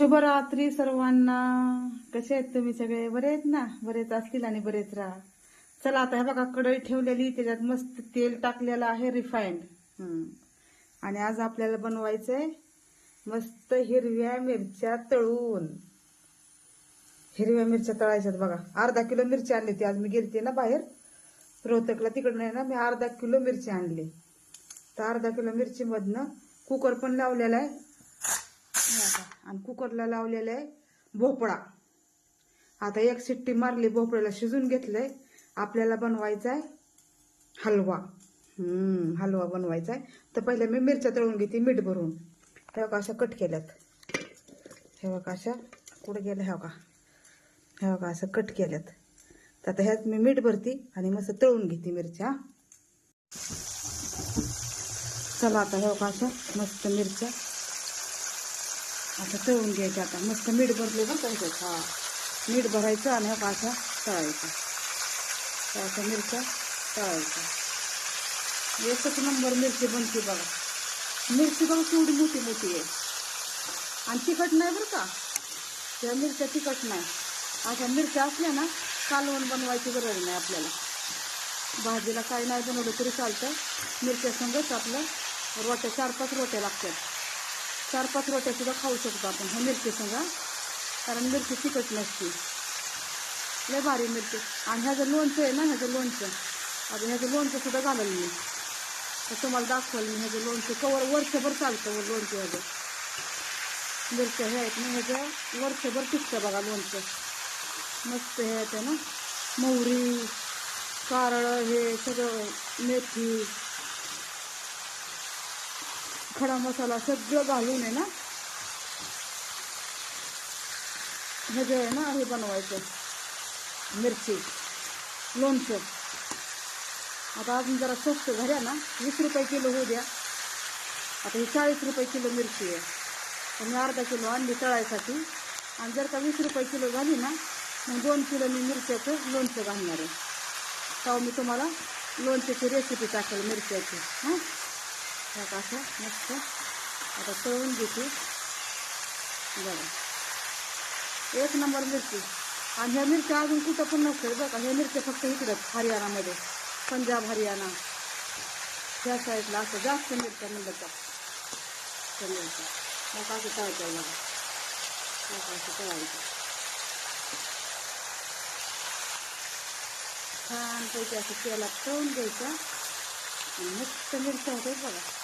शुभरात्री सर्वांना. कसे आहेत तुम्ही सगळे? बरे आहेत ना? बरेच असतील आणि बरेच राहा. चला आता हे बघा कढई ठेवलेली त्याच्यात मस्त तेल टाकलेलं आहे रिफाईंड आणि आज आपल्याला बनवायचंय मस्त हिरव्या मिरच्या तळून. हिरव्या मिरच्या तळायच्यात बघा. अर्धा किलो मिरची आणली ती आज मी गेलते ना बाहेर. रोहतकला तिकडनं आहे ना मी अर्धा किलो मिरची आणली. तर अर्धा किलो मिरचीमधनं कुकर पण लावलेला आहे. आणि कुकरला लावलेला आहे भोपळा. आता एक शिट्टी मारली भोपळ्याला शिजून घेतलंय. आपल्याला बनवायचा आहे हलवा हलवा बनवायचा आहे तर पहिले मी मिरच्या तळून घेते मीठ भरून. हे का अशा कट केल्यात. हे का अशा कुठं गेलं हे का हे का असं कट केल्यात. तर आता ह्यात मी मीठ भरती आणि मस्त तळून घेते मिरच्या. चला आता हे का अशा मस्त मिरच्या. असं तळून घ्यायचं आता. मस्त मीठ भरले पण का हा. मीठ भरायचं आणि हा अशा तळायचा. त्या मिरच्या तळायचं एकच नंबर मिरची बनते बघा. मिरची बघा केवढी मोठी मोठी आहे. आणि तिखट नाही बरं का? त्या मिरच्या तिखट नाही. अशा मिरच्या असल्या ना कालवण बनवायची गरज नाही आपल्याला. भाजीला काही नाही बनवलं तरी चालतं. मिरच्या संगच आपलं रोट्या चार पाच रोट्या लागतात. चार पाच रोट्या सुद्धा खाऊ शकतो आपण. ह्या मिरची सांगा. कारण मिरची तिखट नसते. लय भारी मिरची. आणि ह्याचं लोणचं आहे ना ह्याचं लोणचं. आता ह्याचं लोणचं सुद्धा घालवलं मी तुम्हाला दाखवलं मी ह्याचं लोणचं. कवर वर्षभर चालतं वर लोणचं ह्याचं. मिरच्या हे आहेत ना ह्याचं वर्षभर टिकतं बघा लोणचं. मस्त हे आहेत ना. मोहरी कारळं हे सगळं मेथी. खडा मसाला सगळं घालून आहे ना? हे जे आहे ना हे बनवायचं. मिरची लोणचं. आता अजून जरा स्वस्त घड्या ना वीस रुपये किलो होऊ द्या. आता ही चाळीस रुपये किलो मिरची आहे. तर मी अर्धा किलो आणली तळायसाठी. आणि जर का वीस रुपये किलो झाली ना मग दोन किलो मी मिरच्याचं लोणचं घालणार आहे. तेव्हा मी तुम्हाला लोणच्याची रेसिपी टाकेल मिरच्याची. हां? ह्यात असं मस्त. आता तळून घेते. बघा एक नंबर मिरची. आणि ह्या मिरच्या अजून कुठं पण नसतात बघा ह्या मिरच्या फक्त इकडंच हरियाणामध्ये. पंजाब हरियाणा. ह्या साईडला असं जास्त मिरच्या म्हणलं का? मिरच्या मग असं तळायचं बघा. मग असं तळायचं. छानपैकी असं तेलात तळून घ्यायचं. आणि मस्त मिरच्या होते बघा.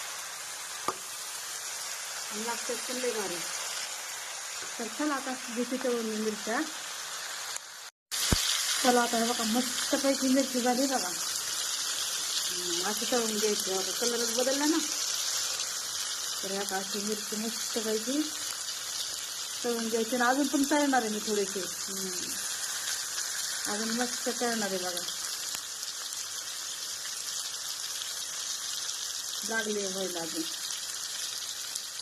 आणि लागतात पण लई भारी. तर चला आता घेते तळून मिरच्या. चला आता हे बघा मस्तपैकी मिरची झाली बघा. असं तळून घ्यायचं. बघा कलरच बदलला ना. तर आता अशी मिरची मस्तपैकी तळून घ्यायची. आणि अजून पण तळणार आहे मी थोडेसे. अजून मस्त तळणार आहे बघा. लागले व्हायला अजून.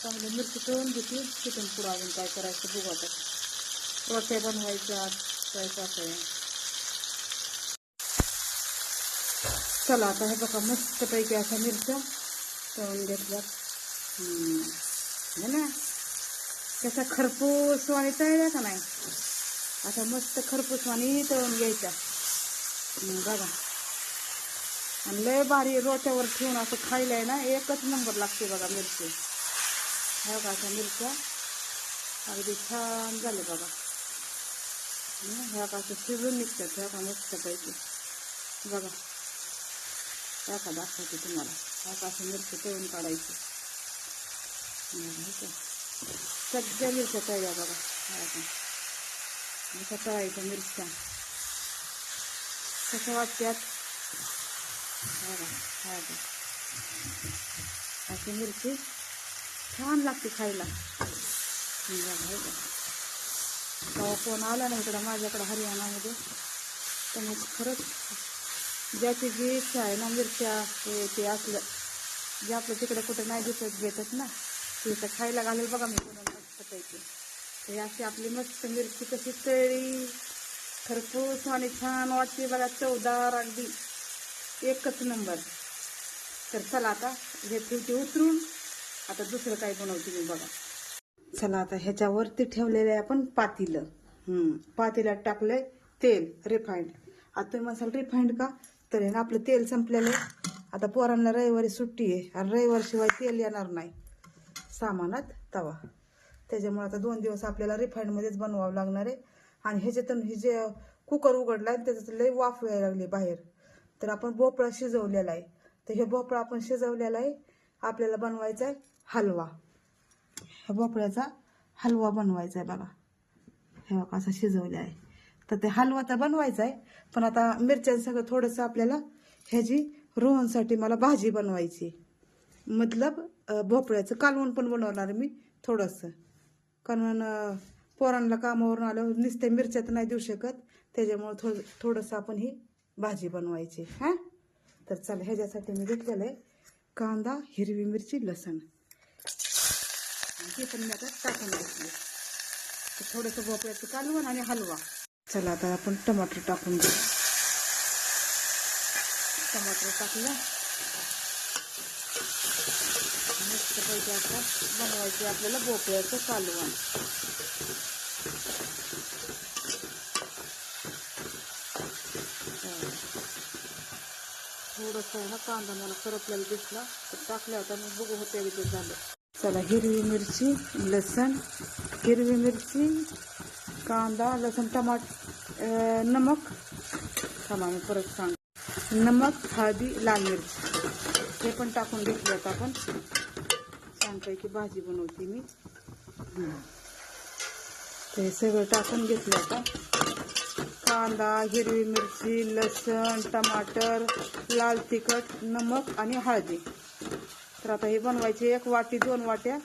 चांगली मिरची तळून घेते तिथून पुढं अजून काय करायचं बघू आता. रोट्या बनवायच्या स्वयंपाक आहे चला आता हे बघा मस्तपैकी अशा मिरच्या तळून घेतल्यात. है ना त्याचा खरपूस वाणी तळल्या का नाही? असा मस्त खरपूस वाणी तळून घ्यायच्या. बघा. आणि लय भारी रोट्यावर ठेवून असं खायला आहे ना एकच नंबर लागते बघा मिरची. ह्या बघा मिरच्या? अगदी छान झाले बघा ह्या का शिजून निघतात ह्या का? मस्तपैकी. बघा. त्या का दाखवते तुम्हाला. ह्या का मिरच्या मिरची तळून काढायची. सगळ्या मिरच्या तळल्या बघा. ह्या का तळायच्या मिरच्या. कसं वाटत्यात? ह्या का ह्या का अशी मिरची. छान लागते खायला. तेव्हा फोन आला ना इकडं माझ्याकडं हरियाणामध्ये तर मग खरंच ज्याची जी इच्छा आहे ना मिरच्या हे ते असलं जे आपलं तिकडे कुठं नाही दिसत भेटत ना ते तर खायला घालेल बघा मी. कोण मस्तपैकी ते अशी आपली मस्त मिरची कशी तळी खरपूस आणि छान वाटते बघा चवदार अगदी एकच नंबर. तर चला आता हे ठेवते उतरून. आता दुसरं काही बनवते मी बघा. चला आता ह्याच्यावरती ठेवलेलं आहे आपण पातीलं. हम्म. पातेल्यात टाकलंय तेल रिफाईंड आता तुम्ही म्हणाल रिफाईंड का? तर हे ना आपलं तेल संपलेलं आहे. आता पोरांना रविवारी सुट्टी आहे आणि रविवार शिवाय तेल येणार नाही. सामानात तवा. त्याच्यामुळे आता दोन दिवस आपल्याला रिफाईंडमध्येच बनवावं लागणार आहे. आणि ह्याच्यातून हे जे कुकर उघडला आहे त्याच्यात लई वाफ यायला लागली बाहेर. तर आपण भोपळा शिजवलेला आहे. तर हे भोपळा आपण शिजवलेला आहे. आपल्याला बनवायचा आहे. हलवा. ह्या भोपळ्याचा हलवा बनवायचा आहे बघा. हे बघा असा शिजवले आहे तर ते हलवा तर बनवायचा आहे पण आता मिरच्या सगळं थोडंसं आपल्याला ह्याची रोहनसाठी मला भाजी बनवायची. मतलब भोपळ्याचं कालवण पण बनवणार मी थोडंसं. कारण पोरांना कामावरून आलं नुसते मिरच्या तर नाही देऊ शकत. त्याच्यामुळं थोडं थोडंसं आपण ही भाजी बनवायची. हां? तर चला ह्याच्यासाठी मी घेतलेलं आहे कांदा हिरवी मिरची लसण. ते पण मी आता टाकून घेतले. तर थोडंसं भोपळ्याचं कालवण आणि हलवा. चला आता आपण टमाटर टाकून घेऊ. टमाटर टाकलं. मस्त पैकी आता बनवायचे आपल्याला भोपळ्याचं कालवण. थोडंसं ह्या कांदा मला करपल्याला दिसला. तर टाकल्या होता मग बघू होते ते झालं. चला हिरवी मिरची लसण हिरवी मिरची कांदा लसण टमाट नमक. थांबा मी परत सांग. नमक हळदी लाल मिरची. हे पण टाकून घेतल्यात आता आपण छानपैकी भाजी बनवते मी. हे सगळं टाकून घेतलं आता. कांदा हिरवी मिरची लसण टमाटर लाल तिखट नमक आणि हळदी. तर आता हे बनवायचे एक वाटी दोन वाट्या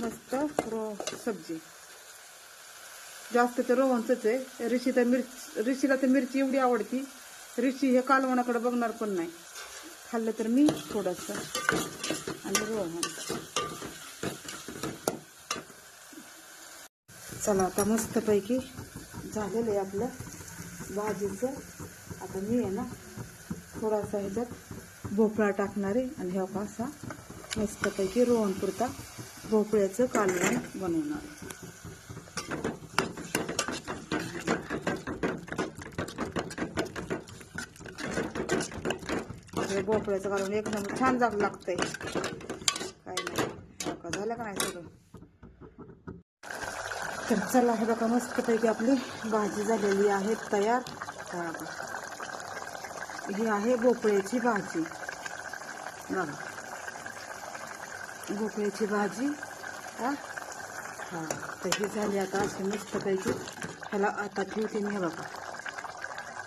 मस्त रो सब्जी. जास्त तर रोहनच आहे. ऋषी तर मिरची ऋषीला तर मिरची एवढी आवडती. ऋषी हे कालवणाकडे बघणार पण नाही. खाल्लं तर मी थोडंसं. आणि रोहन चला आता मस्तपैकी झालेलं आहे आपलं भाजीचं. आता मी आहे ना थोडासा ह्याच्यात भोपळा टाकणार आहे. आणि ह्या असा मस्तपैकी रोहनपुरता भोपळ्याचं कालवण बनवणार. भोपळ्याचं कालवण एक नंबर छान जाग लागतंय. काय नाही का झालं का नाही सगळं? तर चला हे बघा मस्तपैकी आपली भाजी झालेली आहे तयार. ही आहे भोपळ्याची भाजी. बघा. भोपळ्याची भाजी हां? हां तर ही झाली आता अशी मस्तपैकी ह्याला आता ठेवते मी बघा.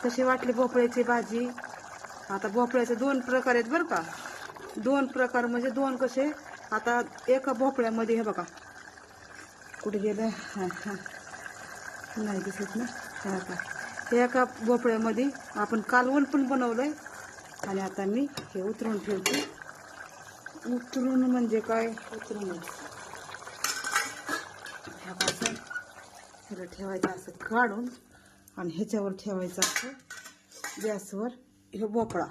कशी वाटली भोपळ्याची भाजी? आता भोपळ्याचे दोन प्रकार आहेत बरं का. दोन प्रकार म्हणजे दोन कसे? आता एका भोपळ्यामध्ये हे बघा. कुठे गेलं? हां हां. नाही दिसत ना. हा का एका भोपळ्यामध्ये आपण कालवण पण बनवलं आहे आणि आता मी हे उतरून ठेवते. उतरून म्हणजे काय? उतरून. ह्या ह्याला ठेवायचं असं काढून आणि ह्याच्यावर ठेवायचं असं गॅसवर हे भोपळा.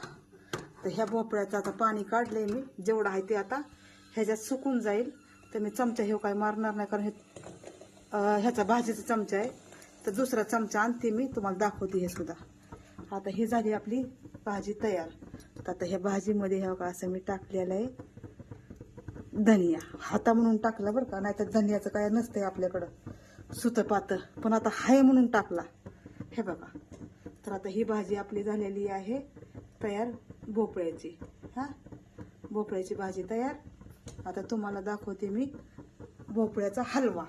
तर ह्या भोपळ्याचं आता पाणी काढले मी. जेवढं आहे ते आता ह्याच्यात सुकून जाईल. तर मी चमचा हे काय मारणार नाही कारण हे ह्याचा भाजीचा चमचा आहे. तर दुसरा चमचा आणते मी. तुम्हाला दाखवते हे सुद्धा. आता ही झाली आपली भाजी तयार. तर आता ह्या भाजीमध्ये ह्या का असं मी टाकलेलं आहे. धनिया. हाता म्हणून टाकला बरं का नाहीतर धनियाचं काय नसतंय आपल्याकडं. सुतं पातं. पण आता हाय म्हणून टाकला. हे बघा. तर आता ही भाजी आपली झालेली आहे तयार भोपळ्याची. हां? भोपळ्याची भाजी तयार. आता तुम्हाला दाखवते मी भोपळ्याचा हलवा.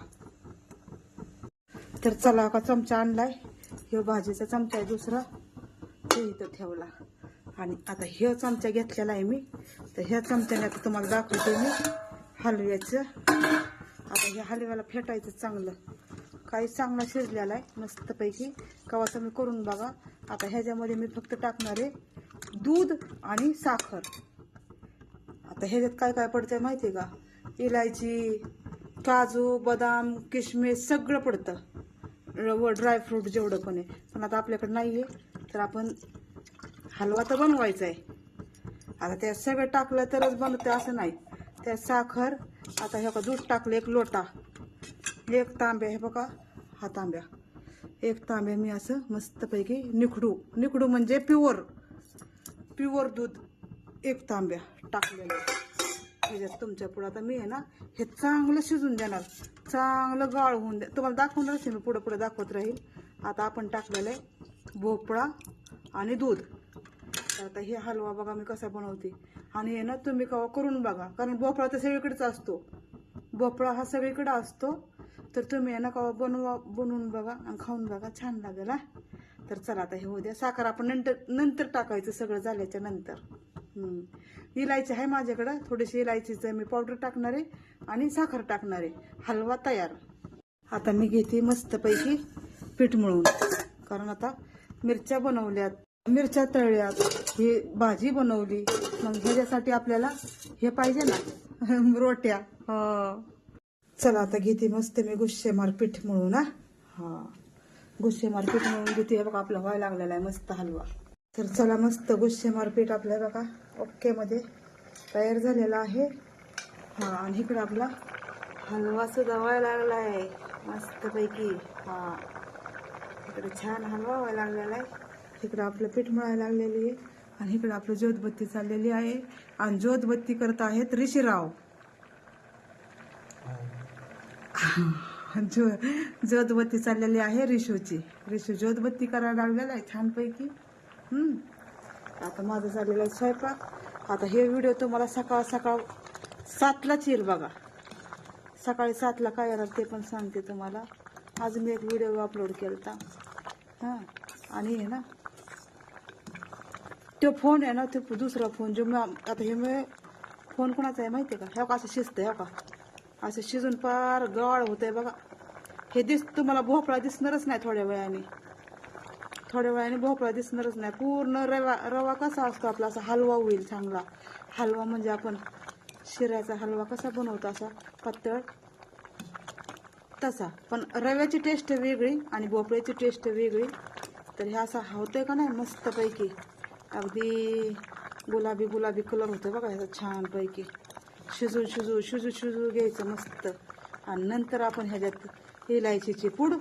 तर चला का चमचा आणलाय. हे भाजीचा चमचा आहे दुसरा. ते इथं ठेवला. आणि आता हे चमचा घेतलेला आहे मी. तर ह्या चमच्याने आता तुम्हाला दाखवते मी हलव्याचं. आता ह्या हलव्याला फेटायचं चांगलं. काही चांगला शिजलेला आहे मस्तपैकी. कवा तुम्ही करून बघा. आता ह्याच्यामध्ये मी फक्त टाकणार आहे दूध आणि साखर. आता ह्याच्यात काय काय पडतं माहिती आहे का? इलायची काजू बदाम किशमिश सगळं पडतं. व ड्रायफ्रूट जेवढं पण आहे. पण आता आपल्याकडे नाही आहे तर आपण हलवा तर बनवायचा आहे आता त्या सगळं टाकलं तरच बनतं असं नाही. त्या साखर आता हे बघा दूध टाकलं एक लोटा. एक तांब्या हे बघा हा तांब्या. एक तांब्या मी असं मस्तपैकी निखडू. निखडू म्हणजे प्युअर प्युअर दूध. एक तांब्या टाकलेलं. ह्याच्यात तुमच्या पुढं आता मी आहे ना हे चांगलं शिजून देणार. चांगलं गाळ होऊन दे तुम्हाला दाखवणार मी पुढं पुढं दाखवत राहील. आता आपण टाकलेलं आहे भोपळा आणि दूध. आता हे हलवा बघा मी कसा बनवते. आणि हे ना तुम्ही कवा करून बघा कारण भोपळा तर सगळीकडेच असतो. भोपळा हा सगळीकडे असतो तर तुम्ही आहे ना कवा बनवा बनवून बघा आणि खाऊन बघा छान लागेल हा. तर चला आता हे उद्या द्या. साखर आपण नंतर नंतर टाकायचं सगळं झाल्याच्यानंतर. इलायची आहे माझ्याकडं थोडीशी इलायचीचं मी पावडर टाकणार आहे आणि साखर टाकणार आहे. हलवा तयार. आता मी घेते मस्तपैकी पीठ मळून. कारण आता मिरच्या बनवल्यात. मिरच्या तळल्यात ही भाजी बनवली मग ह्याच्यासाठी आपल्याला हे पाहिजे ना रोट्या. हा. चला आता घेते मस्त मी गुस्से मारपीठ म्हणून ना हा. गुस्से मारपीठ म्हणून घेते. हे बघा आपला व्हायला लागलेला आहे मस्त हलवा. तर चला मस्त गुस्से मारपीठ आपल्या बघा ओके मध्ये तयार झालेला आहे. हा आणि इकडं आपला हलवा सुद्धा व्हायला लागला आहे मस्तपैकी. हा. इकडे छान हलवा व्हायला लागलेला आहे. इकडं आपलं पीठ मळायला लागलेली आहे आणि इकडं आपलं ज्योतबत्ती चाललेली आहे. आणि ज्योतबत्ती करत आहेत ऋषीराव. जो ज्योतबत्ती चाललेली आहे रिशूची रिशू ज्योतबत्ती करायला लागलेला आहे छानपैकी. आता माझं चाललेलं आहे स्वयंपाक. आता हे व्हिडिओ तुम्हाला सकाळ सकाळ सातलाच येईल बघा. सकाळी सातला काय येणार ते पण सांगते तुम्हाला. आज मी एक व्हिडिओ अपलोड केला होता हां. आणि हे ना तो फोन आहे ना तो दुसरा फोन जो आता हे मी फोन कोणाचा आहे माहिती आहे का? ह्या का असं शिजतं ह्या का असं शिजून फार गळ होतंय बघा. हे दिस तुम्हाला भोपळा दिसणारच नाही थोड्या वेळाने. थोड्या वेळाने भोपळा दिसणारच नाही. पूर्ण रवा रवा कसा असतो आपला? असा हलवा होईल चांगला. हलवा म्हणजे आपण शिऱ्याचा हलवा कसा बनवतो? असा पातळ तसा. पण रव्याची टेस्ट वेगळी आणि भोपळ्याची टेस्ट वेगळी. तर हे असा होतंय का नाही? मस्तपैकी. अगदी गुलाबी गुलाबी कलर होतो बघा ह्याचा छानपैकी. शिजू शिजू शिजू शिजू घ्यायचं मस्त. आणि नंतर आपण ह्याच्यात इलायचीची पूड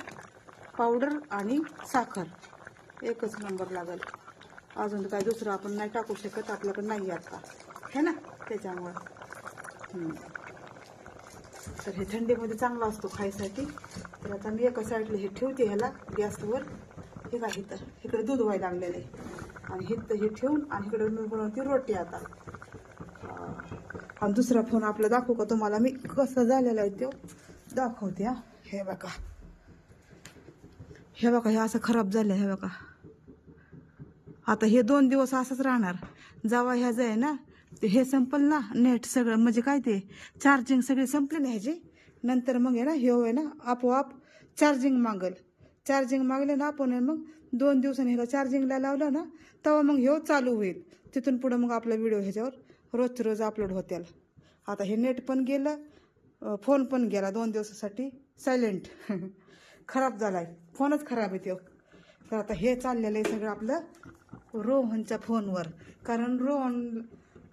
पावडर आणि साखर. एकच नंबर लागेल. अजून काय दुसरं आपण नाही टाकू शकत आपल्याकडे नाही आता. है ना? त्याच्यामुळं. तर हे थंडीमध्ये चांगला असतो खायसाठी. तर आता मी एका साईडला हे ठेवते ह्याला गॅसवर. हे काही तर इकडे दूध व्हायला लागलेलं आहे. आणि इथं हे ठेवून आणि इकडे मी बनवते रोटी आता. आणि दुसरा फोन आपला दाखवू का तुम्हाला? मी कसं झालेला आहे तो? दाखवते हा. हे बघा. हे बघा हे असं खराब झालं हे बघा. आता हे दोन दिवस असंच राहणार. जावा ह्याचं आहे ना ते हे संपल ना नेट सगळं म्हणजे काय ते? चार्जिंग सगळी संपली ना ह्याची? नंतर मग आहे ना हे आहे ना आपोआप चार्जिंग मागल. चार्जिंग मागले ना आपण मग दोन दिवसांनी ह्याला चार्जिंगला लावलं ना तेव्हा मग ह्यो चालू होईल. तिथून पुढं मग आपला व्हिडिओ ह्याच्यावर रोज रोज अपलोड होतील आता हे नेट पण गेलं फोन पण गेला दोन दिवसासाठी सायलेंट खराब झाला आहे फोनच खराब आहे तो तर आता हे चाललेलं आहे सगळं आपलं रोहनच्या फोनवर कारण रोहन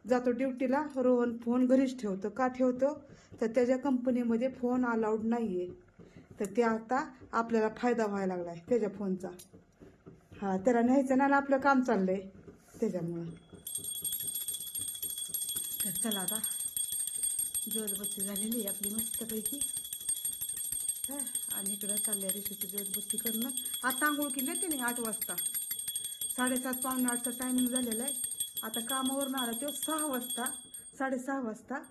जातो ड्युटीला रोहन फोन घरीच ठेवतो. का ठेवतो? तर त्याच्या कंपनीमध्ये फोन अलाउड नाही आहे तर ते आता आपल्याला फायदा व्हायला लागला आहे त्याच्या फोनचा हा त्याला न्यायचं ना आपलं काम चाललंय त्याच्यामुळं. तर चला आता. जोरबत्ती झालेली आहे आपली मस्तपैकी. हा, आणि इकडं चालल्या रेषेची जोरबत्ती करणं. आता आंघोळ केली त्याने आठ वाजता. साडेसात पावणे आठचा टायमिंग झालेला आहे. आता कामावरून आला तो सहा वाजता साडेसहा वाजता.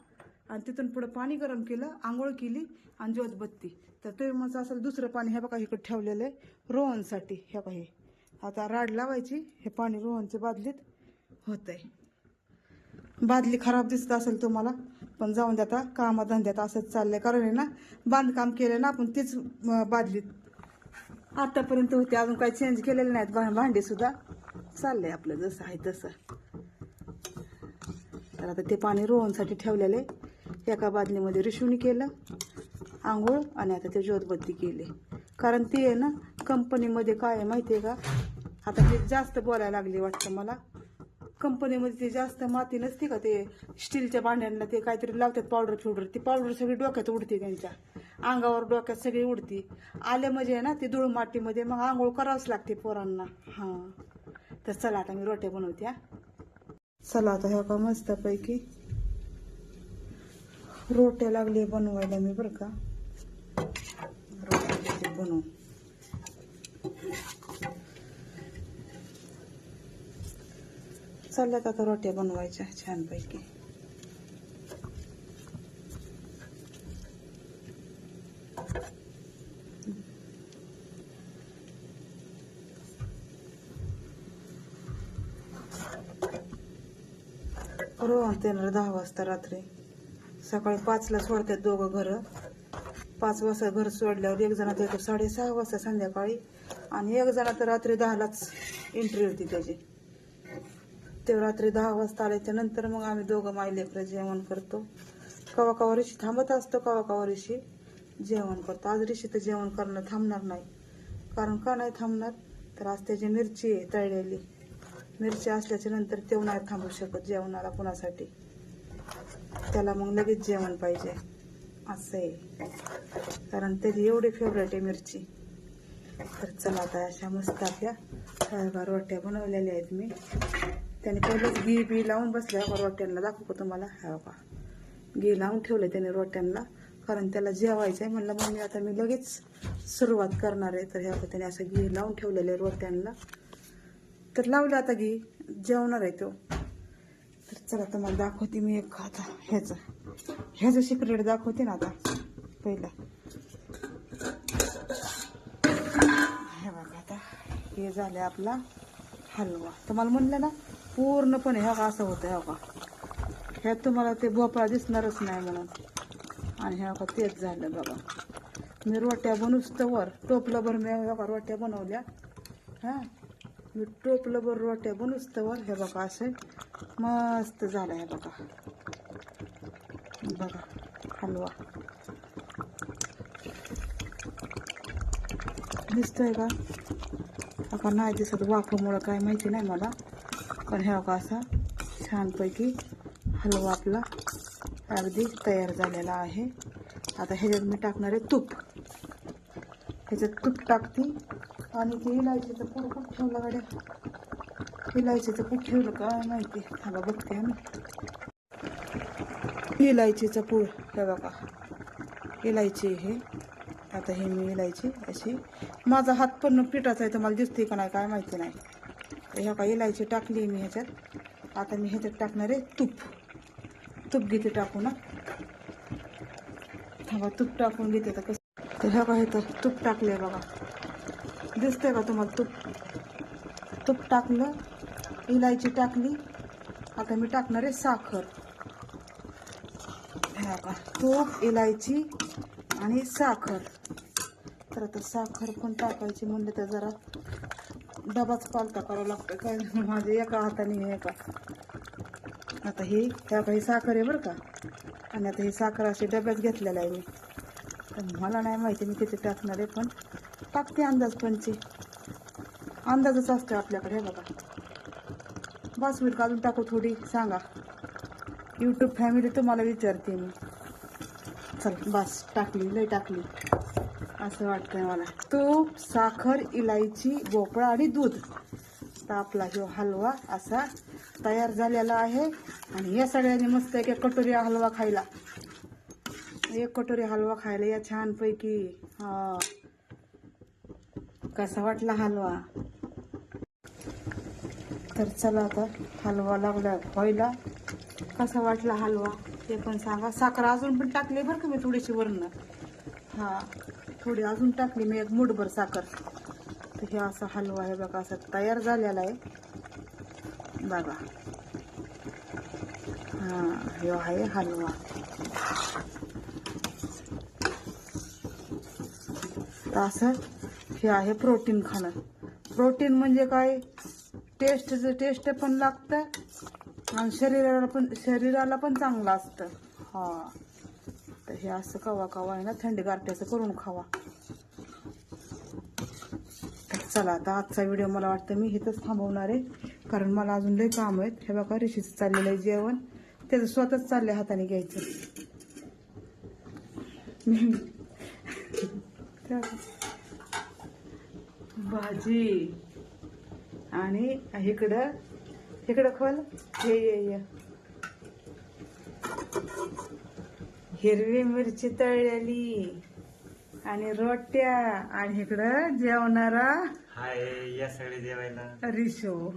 आणि तिथून पुढं पाणी गरम केलं आंघोळ केली आणि जोतबत्ती. तर तुम्ही म्हणता असेल दुसरं पाणी हे बघा इकडं ठेवलेलं आहे. रोहनसाठी हे बघा हे. आता राड लावायची. हे पाणी रोहनच्या बादलीत होतंय. बादली खराब दिसत असेल तुम्हाला पण जाऊन द्या आता. कामाधंद्यात असंच चाललंय. कारण आहे ना बांधकाम केलं ना आपण तीच बादलीत. आतापर्यंत होते अजून काही चेंज केलेले नाहीत. भा- भांडी सुद्धा चाललंय आपलं जसं आहे तसं. तर आता ते पाणी रोहनसाठी ठेवलेलं आहे. एका बादलीमध्ये रिशूनी केलं आंघोळ आणि आता ते ज्योतबत्ती केली. कारण ती आहे ना कंपनीमध्ये काय आहे माहिती आहे का? आता ते जास्त बोलायला लागली वाटतं मला. कंपनीमध्ये ते जास्त माती नसते का ते? स्टीलच्या भांड्यांना ते काहीतरी लावतात पावडर फिवडर ती पावडर सगळी डोक्यात उडते त्यांच्या. अंगावर डोक्यात सगळी उडती. आले म्हणजे आहे ना ती धुळ मातीमध्ये मग आंघोळ करावंच लागते पोरांना. हां. तर चला आता मी रोट्या बनवते हा. चला आता ह्या का मस्तपैकी. रोट्या लागले बनवायला मी बरं का. रोट्या बनवू चालल्यात आता रोट्या बनवायच्या छानपैकी. रोहन येणार दहा वाजता रात्री. सकाळी पाचला सोडतात दोघं घरं. पाच वाजता घर सोडल्यावर एक जणात येतो साडेसहा वाजता संध्याकाळी आणि एक जण तर रात्री दहालाच एंट्री होती त्याची. तेव्हा रात्री दहा वाजता आल्याच्यानंतर मग आम्ही दोघं माई लेकरं जेवण करतो. कवा कवा ऋषी थांबत असतो कवा कवा ऋषी जेवण करतो. आज ऋषी तर जेवण करणं थांबणार नाही. कारण का नाही थांबणार? तर आज त्याची मिरची आहे तळलेली. मिरची असल्याच्या नंतर तेव्हा नाही थांबू शकत जेवणाला कुणासाठी. त्याला मग लगेच जेवण पाहिजे. असं आहे कारण त्याची एवढी फेवरेट आहे मिरची. तर चला आता अशा मस्त आपल्या रोट्या बनवलेल्या आहेत मी. त्याने पहिलेच घी बी लावून बसल्या बा रोट्यांना दाखवतो का तुम्हाला. हा का घी लावून ठेवलं त्याने रोट्यांना. कारण त्याला जेवायचं आहे म्हणलं मम्मी आता मी लगेच सुरुवात करणार आहे. तर ह्या त्याने असं घी लावून ठेवलेलं आहे रोट्यांना. तर लावलं आता घी. जेवणार आहे तो. तर चला तुम्हाला दाखवते मी एक आता ह्याचं. ह्याचं सिक्रेट दाखवते ना आता. पहिला. हे बघा आता. हे झालं आपला हलवा. तुम्हाला म्हणलं ना पूर्णपणे ह्या असं होतं ह्या का ह्यात तुम्हाला ते भोपळा दिसणारच नाही म्हणून. आणि ह्या का तेच झालं बघा. मी रोट्या बनूच वर टोपलंभर मी ह्या का रोट्या बनवल्या. हां? मी टोपलंभर रोट्या बनूच वर हे बघा असे मस्त झालं हे बघा. बघा हलवा. दिसतोय का? आता नाही दिसत वाफामुळं काय माहिती नाही मला. पण ह्या का असा छानपैकी हलवा आपला अगदी तयार झालेला आहे. आता ह्याच्यात मी टाकणार आहे तूप. ह्याच्यात तूप टाकते. आणि ते इलायचीचं पूड खूप ठेवलं गाड्या. इलायचीचं पूड ठेवलं का माहिती थांबा बघते आम्ही. इलायचीचं पूड हे बघा. इलायची हे आता हे मी इलायची अशी. माझा हात पण पिठाचा आहे तर मला दिसते का नाही काय माहिती नाही. ह्या का इलायची टाकली मी ह्याच्यात. आता मी ह्याच्यात टाकणार आहे तूप. तूप घेते टाकू ना थांबा तूप टाकून घेते तर कसं. तर ह्या का हे तर तूप टाकले बघा. दिसतंय का तुम्हाला तूप? तूप टाकलं इलायची टाकली. आता मी टाकणार आहे साखर. ह्या का तूप इलायची आणि साखर. तर आता साखर पण टाकायची म्हणलं तर जरा डबाच पालता करावा लागतो. काय माझ्या एका हाताने हे का? आता ही त्या काही साखर आहे बरं का? आणि आता ही साखर अशी डब्यात घेतलेला आहे मी. तर मला नाही माहिती मी किती टाकणार आहे पण टाकते अंदाज पंची अंदाजच असतो आपल्याकडे हे बघा. बस मी काढून टाकू थोडी सांगा. यूट्यूब फॅमिली तुम्हाला विचारते मी. चल बस टाकली लय टाकली. असं वाटतंय मला. तूप साखर इलायची भोपळा आणि दूध. तर आपला हलवा असा तयार झालेला आहे. आणि या सगळ्यांनी मस्त एक एक कटोरी हलवा खायला. एक कटोरी हलवा खायला या छानपैकी हा. कसा वाटला हलवा? तर चला आता हलवा लागला व्हायला कसा वाटला हलवा? ते पण सांगा. साखर अजून पण टाकली बरं का मी थोडीशी वरनं? हां. थोडी अजून टाकली मी एक मुठभर साखर. तर हे असा हलवा आहे बघा असा तयार झालेला आहे. बघा. हा हे आहे हलवा. तर असं हे आहे प्रोटीन खाणं. प्रोटीन म्हणजे काय? टेस्ट टेस्ट पण लागतं आणि शरीराला पण शरीराला पण चांगलं असतं. हा. हे असं कवा कवा आहे ना थंडगार त्याचं करून खावा. चला आता आजचा व्हिडिओ मला वाटतं मी इथंच थांबवणार आहे. कारण मला अजून लई काम आहेत. हे बघा ऋषीचं चाललेलं आहे जेवण. त्याचं स्वतःच चाललंय हाताने घ्यायचं. भाजी आणि इकडं इकडं खोल. हे ये ये हिरवी मिरची तळलेली आणि रोट्या आणि इकडं जेवणारा हाय या सगळे जेवायला. रिशो.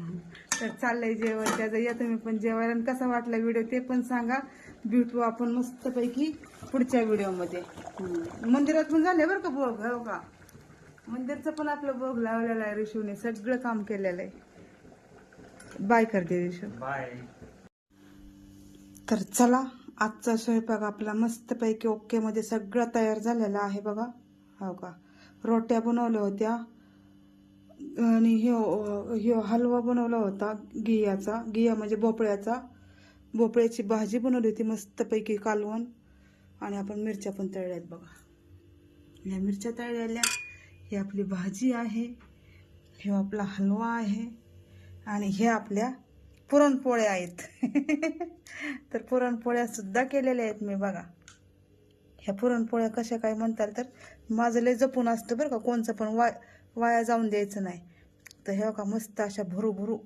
तर चाललंय जेवण त्याचं या तुम्ही पण जेवायला. आणि कसा वाटला व्हिडिओ ते पण सांगा. भेटू आपण मस्तपैकी पुढच्या व्हिडिओमध्ये. मंदिरात पण झाले बरं का भोग हो का? मंदिरचं पण आपलं भोग लावलेला आहे रिशूने. सगळं काम केलेलं आहे. बाय करते रिशू. बाय. तर चला. आजचा स्वयंपाक आपला मस्तपैकी ओकेमध्ये सगळं तयार झालेला आहे बघा. हो का? रोट्या बनवल्या होत्या. आणि ह्यो ह्यो हलवा बनवला होता गियाचा गिया म्हणजे भोपळ्याचा. भोपळ्याची भाजी बनवली होती मस्तपैकी कालवण. आणि आपण मिरच्या पण तळल्यात बघा. या मिरच्या तळलेल्या ही आपली भाजी आहे. हे आपला हलवा आहे. आणि हे आपल्या पुरणपोळ्या आहेत. तर पुरणपोळ्या सुद्धा केलेल्या आहेत मी बघा. ह्या पुरणपोळ्या कशा काय म्हणताल तर माझं लय जपून असतं बरं का कोणचं पण वाय वाया जाऊन द्यायचं नाही. तर हे का मस्त अशा भरू भरू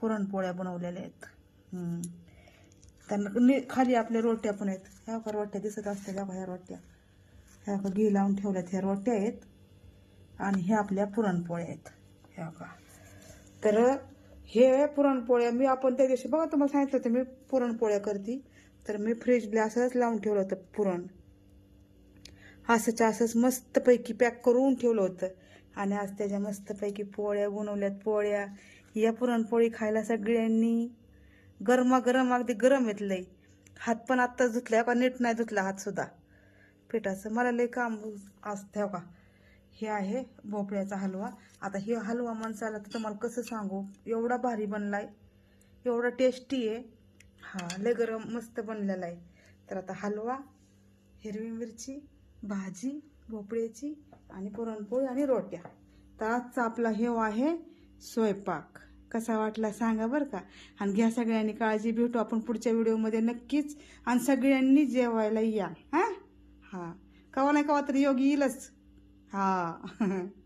पुरणपोळ्या बनवलेल्या आहेत. त्यांना खाली आपल्या रोट्या पण आहेत. ह्या का रोट्या दिसत असतील ह्या ह्या रोट्या. ह्या का घी लावून ठेवल्यात ह्या रोट्या आहेत. आणि ह्या आपल्या पुरणपोळ्या आहेत. ह्या का तर हे पुरणपोळ्या मी आपण त्या दिवशी बघा तुम्हाला सांगितलं होतं मी पुरणपोळ्या करते. तर मी फ्रीजला असंच लावून ठेवलं होतं पुरण. असंच असंच मस्तपैकी पॅक करून ठेवलं होतं. आणि आज त्याच्या मस्तपैकी पोळ्या बनवल्यात पोळ्या. या पुरणपोळी खायला सगळ्यांनी गरमागरम अगदी गरम येतलंय हात पण आत्ताच धुतला का नीट नाही धुतला हात सुद्धा. पिठाचं मला लय काम असतं हो का? हे आहे भोपळ्याचा हलवा. आता हे हलवा माणसाला तर तुम्हाला कसं सांगू? एवढा भारी बनलाय. एवढा टेस्टी आहे. हा लय गरम मस्त बनलेला आहे. तर आता हलवा हिरवी मिरची भाजी भोपळ्याची आणि पुरणपोळी आणि रोट्या. तर आजचा आपला हे आहे स्वयंपाक. कसा वाटला सांगा बरं का? आणि घ्या सगळ्यांनी काळजी भेटू आपण पुढच्या व्हिडिओमध्ये नक्कीच. आणि सगळ्यांनी जेवायला या. हां? हां. कवा नाही कवा तरी योग येईलच. हा